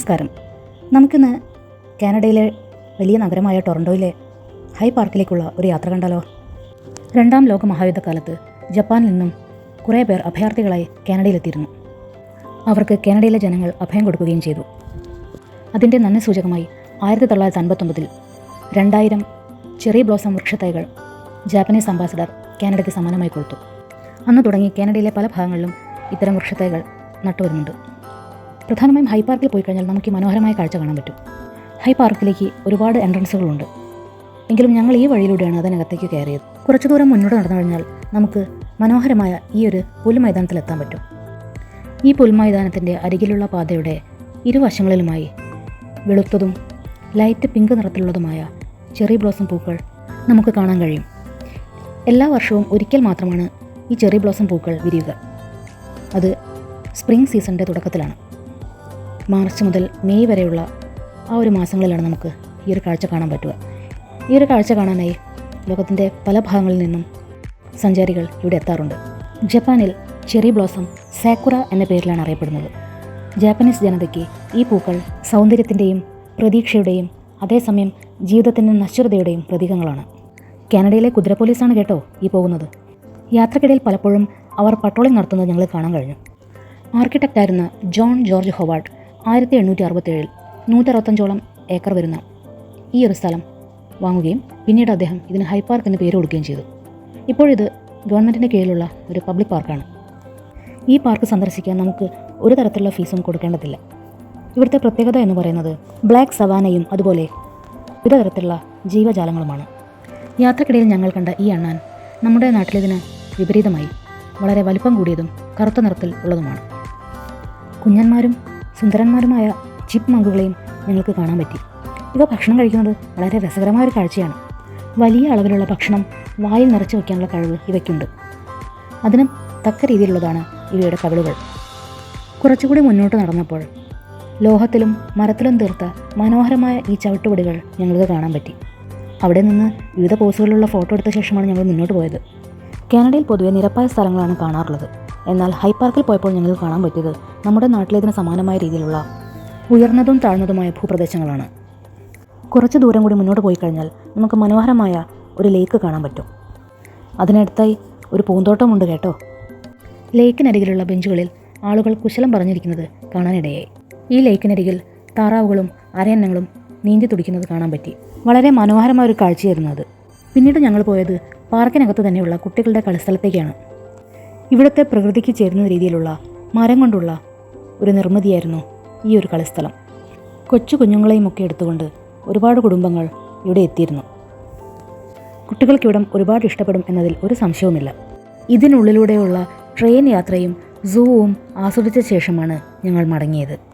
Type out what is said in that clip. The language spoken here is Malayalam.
നമസ്കാരം. നമുക്കിന്ന് കാനഡയിലെ വലിയ നഗരമായ ടൊറൻഡോയിലെ ഹൈ പാർക്കിലേക്കുള്ള ഒരു യാത്ര കണ്ടാലോ? രണ്ടാം ലോക മഹായുദ്ധകാലത്ത് ജപ്പാനിൽ നിന്നും കുറേ പേർ അഭയാർത്ഥികളായി കാനഡയിലെത്തിയിരുന്നു. അവർക്ക് കാനഡയിലെ ജനങ്ങൾ അഭയം കൊടുക്കുകയും ചെയ്തു. അതിന്റെ നന്ദി സൂചകമായി ആയിരത്തി തൊള്ളായിരത്തി അൻപത്തൊമ്പതിൽ രണ്ടായിരം ചെറി ബ്ലോസം വൃക്ഷത്തൈകൾ ജാപ്പനീസ് അംബാസഡർ കാനഡയ്ക്ക് സമ്മാനമായി കൊടുത്തു. അന്ന് തുടങ്ങി കാനഡയിലെ പല ഭാഗങ്ങളിലും ഇത്തരം വൃക്ഷത്തൈകൾ നട്ടുവരുന്നുണ്ട്. പ്രധാനമായും ഹൈ പാർക്കിൽ പോയി കഴിഞ്ഞാൽ നമുക്ക് ഈ മനോഹരമായ കാഴ്ച കാണാൻ പറ്റും. ഹൈ പാർക്കിലേക്ക് ഒരുപാട് എൻട്രൻസുകളുണ്ട്. എങ്കിലും ഞങ്ങൾ ഈ വഴിയിലൂടെയാണ് അതിനകത്തേക്ക് കയറിയത്. കുറച്ചു ദൂരം മുന്നോട്ട് നടന്നു കഴിഞ്ഞാൽ നമുക്ക് മനോഹരമായ ഈ ഒരു പുൽമൈതാനത്തിൽ എത്താൻ പറ്റും. ഈ പുൽമൈതാനത്തിന്റെ അരികിലുള്ള പാതയുടെ ഇരുവശങ്ങളിലുമായി വെളുത്തതും ലൈറ്റ് പിങ്ക് നിറത്തിലുള്ളതുമായ ചെറി ബ്ലോസം പൂക്കൾ നമുക്ക് കാണാൻ കഴിയും. എല്ലാ വർഷവും ഒരിക്കൽ മാത്രമാണ് ഈ ചെറി ബ്ലോസം പൂക്കൾ വിരിയുക. അത് സ്പ്രിംഗ് സീസണിന്റെ തുടക്കത്തിലാണ്. മാർച്ച് മുതൽ മെയ് വരെയുള്ള ആ ഒരു മാസങ്ങളിലാണ് നമുക്ക് ഈ ഒരു കാഴ്ച കാണാൻ പറ്റുക. ഈ ഒരു കാഴ്ച കാണാനായി ലോകത്തിന്റെ പല ഭാഗങ്ങളിൽ നിന്നും സഞ്ചാരികൾ ഇവിടെ എത്താറുണ്ട്. ജപ്പാനിൽ ചെറി ബ്ലോസം സാക്കുറ എന്ന പേരിലാണ് അറിയപ്പെടുന്നത്. ജാപ്പനീസ് ജനതയ്ക്ക് ഈ പൂക്കൾ സൗന്ദര്യത്തിന്റെയും പ്രതീക്ഷയുടെയും അതേസമയം ജീവിതത്തിന്റെ നശ്വരതയുടെയും പ്രതീകങ്ങളാണ്. കാനഡയിലെ കുതിര പോലീസാണ് കേട്ടോ ഈ പോകുന്നത്. യാത്രക്കിടയിൽ പലപ്പോഴും അവർ പട്രോളിംഗ് നടത്തുന്നത് ഞങ്ങൾ കാണാൻ കഴിഞ്ഞു. ആർക്കിടെക്റ്റായിരുന്ന ജോൺ ജോർജ് ഹൊവാർഡ് ആയിരത്തി എണ്ണൂറ്റി അറുപത്തേഴിൽ നൂറ്ററുപത്തഞ്ചോളം ഏക്കർ വരുന്ന ഈ ഒരു സ്ഥലം വാങ്ങുകയും പിന്നീട് അദ്ദേഹം ഇതിന് ഹൈ പാർക്ക് എന്ന് പേര് കൊടുക്കുകയും ചെയ്തു. ഇപ്പോഴിത് ഗവൺമെന്റിന്റെ കീഴിലുള്ള ഒരു പബ്ലിക് പാർക്കാണ്. ഈ പാർക്ക് സന്ദർശിക്കാൻ നമുക്ക് ഒരു തരത്തിലുള്ള ഫീസും കൊടുക്കേണ്ടതില്ല. ഇവിടുത്തെ പ്രത്യേകത എന്ന് പറയുന്നത് ബ്ലാക്ക് സവാനയും അതുപോലെ വിവിധ തരത്തിലുള്ള ജീവജാലങ്ങളുമാണ്. യാത്രക്കിടയിൽ ഞങ്ങൾ കണ്ട ഈ അണ്ണാൻ നമ്മുടെ നാട്ടിലിതിന് വിപരീതമായി വളരെ വലിപ്പം കൂടിയതും കറുത്ത നിറത്തിൽ ഉള്ളതുമാണ്. കുഞ്ഞന്മാരും സുന്ദരന്മാരുമായ ചിപ്പ് മങ്കുകളെയും ഞങ്ങൾക്ക് കാണാൻ പറ്റി. ഇവ ഭക്ഷണം കഴിക്കുന്നത് വളരെ രസകരമായ ഒരു കാഴ്ചയാണ്. വലിയ അളവിലുള്ള ഭക്ഷണം വായിൽ നിറച്ചു വയ്ക്കാനുള്ള കഴിവ് ഇവയ്ക്കുണ്ട്. അതിനും തക്ക രീതിയിലുള്ളതാണ് ഇവയുടെ കവിളുകൾ. കുറച്ചുകൂടി മുന്നോട്ട് നടന്നപ്പോൾ ലോഹത്തിലും മരത്തിലും തീർത്ത മനോഹരമായ ഈ ചവിട്ടുപടികൾ ഞങ്ങൾക്ക് കാണാൻ പറ്റി. അവിടെ നിന്ന് വിവിധ പോസുകളിലുള്ള ഫോട്ടോ എടുത്ത ശേഷമാണ് ഞങ്ങൾ മുന്നോട്ട് പോയത്. കാനഡയിൽ പൊതുവെ നിരപ്പായ സ്ഥലങ്ങളാണ് കാണാറുള്ളത്. എന്നാൽ ഹൈ പാർക്കിൽ പോയപ്പോൾ ഞങ്ങൾക്ക് കാണാൻ പറ്റിയത് നമ്മുടെ നാട്ടിലേതിന് സമാനമായ രീതിയിലുള്ള ഉയർന്നതും താഴ്ന്നതുമായ ഭൂപ്രദേശങ്ങളാണ്. കുറച്ച് ദൂരം കൂടി മുന്നോട്ട് പോയി കഴിഞ്ഞാൽ നമുക്ക് മനോഹരമായ ഒരു ലേക്ക് കാണാൻ പറ്റും. അതിനടുത്തായി ഒരു പൂന്തോട്ടമുണ്ട് കേട്ടോ. ലേക്കിനരികിലുള്ള ബെഞ്ചുകളിൽ ആളുകൾ കുശലം പറഞ്ഞിരിക്കുന്നത് കാണാനിടയായി. ഈ ലേക്കിനരികിൽ താറാവുകളും അരയന്നങ്ങളും നീന്തി തുടിക്കുന്നത് കാണാൻ പറ്റി. വളരെ മനോഹരമായ ഒരു കാഴ്ചയായിരുന്നു അത്. പിന്നീട് ഞങ്ങൾ പോയത് പാർക്കിനകത്ത് തന്നെയുള്ള കുട്ടികളുടെ കളിസ്ഥലത്തേക്കാണ്. ഇവിടുത്തെ പ്രകൃതിക്ക് ചേരുന്ന രീതിയിലുള്ള മരം കൊണ്ടുള്ള ഒരു നിർമ്മിതിയായിരുന്നു ഈ ഒരു കളിസ്ഥലം. കൊച്ചു കുഞ്ഞുങ്ങളെയും ഒക്കെ എടുത്തുകൊണ്ട് ഒരുപാട് കുടുംബങ്ങൾ ഇവിടെ എത്തിയിരുന്നു. കുട്ടികൾക്ക് കുട്ടികൾക്കിവിടം ഒരുപാട് ഇഷ്ടപ്പെടും എന്നതിൽ ഒരു സംശയവുമില്ല. ഇതിനുള്ളിലൂടെയുള്ള ട്രെയിൻ യാത്രയും സൂവും ആസ്വദിച്ച ശേഷമാണ് ഞങ്ങൾ മടങ്ങിയത്.